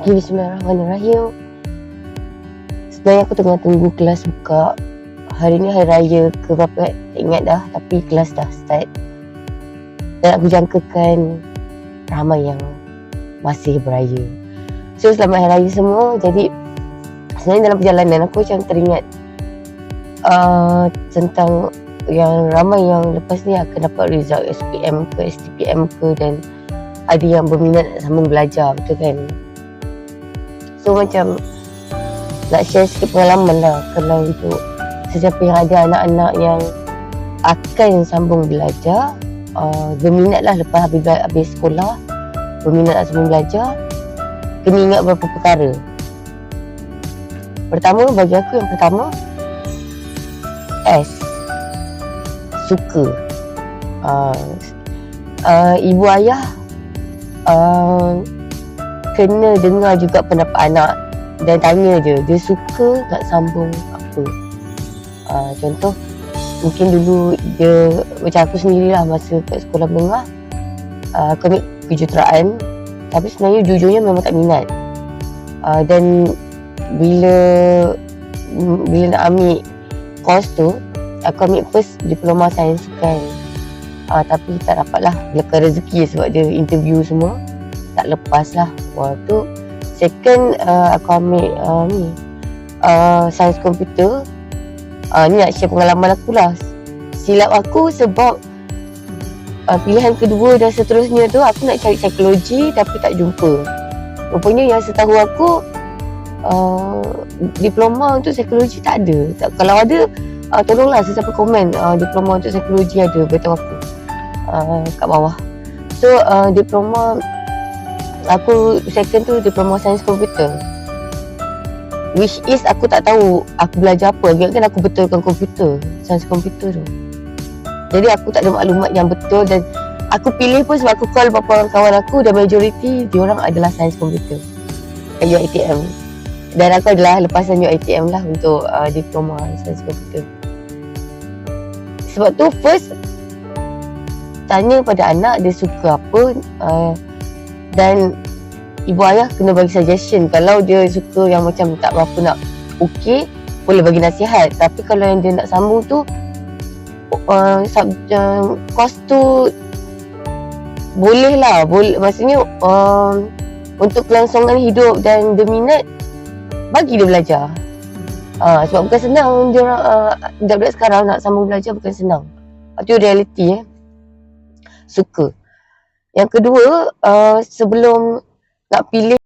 Okay, Bismillahirrahmanirrahim. Sebenarnya aku tengah tunggu kelas buka. Hari ni hari raya ke berapa tak ingat dah. Tapi kelas dah start. Dan aku jangkakan ramai yang masih beraya. So selamat hari raya semua. Jadi sebenarnya dalam perjalanan aku macam teringat uh, tentang yang ramai yang lepas ni akan dapat result SPM ke STPM ke dan ada yang berminat nak sambung belajar betul kan so macam nak share sikit pengalaman lah kalau untuk sesiapa yang ada anak-anak yang akan sambung belajar uh, berminat lah lepas habis, habis sekolah berminat nak sambung belajar kena ingat beberapa perkara. Pertama bagi aku yang pertama S suka. Uh, uh, ibu ayah uh, kena dengar juga pendapat anak dan tanya je dia suka nak sambung apa. Uh, contoh mungkin dulu dia macam aku sendirilah masa kat sekolah menengah uh, aku ambil kejuruteraan tapi sebenarnya jujurnya memang tak minat. Uh, dan bila bila nak ambil course tu aku ambil first diploma sains kan. Uh, tapi tak dapat lah belakang rezeki sebab dia interview semua tak lepas lah waktu second uh, aku ambil uh, ni uh, sains komputer. Uh, ni nak share pengalaman aku lah. Silap aku sebab uh, pilihan kedua dan seterusnya tu aku nak cari psikologi tapi tak jumpa. Rupanya yang setahu aku uh, diploma untuk psikologi tak ada. Tak, kalau ada uh, tolonglah sesiapa komen uh, diploma untuk psikologi ada beritahu aku uh, kat bawah. So uh, diploma aku second tu diploma sains komputer which is aku tak tahu aku belajar apa. Lagi kan aku betulkan komputer sains komputer tu. Jadi aku tak ada maklumat yang betul dan aku pilih pun sebab aku call beberapa orang kawan aku dan majoriti diorang adalah sains komputer UiTM dan aku adalah lepasan UiTM lah untuk uh, diploma sains komputer sebab tu first tanya pada anak dia suka apa uh, dan ibu ayah kena bagi suggestion kalau dia suka yang macam tak berapa nak okey boleh bagi nasihat tapi kalau yang dia nak sambung tu uh, sub, uh, course tu boleh lah boleh, maksudnya uh, untuk kelangsungan hidup dan dia minat bagi dia belajar Uh, sebab bukan senang dia orang uh, budak-budak sekarang nak sambung belajar bukan senang. Itu realiti eh. Suka. Yang kedua, uh, sebelum nak pilih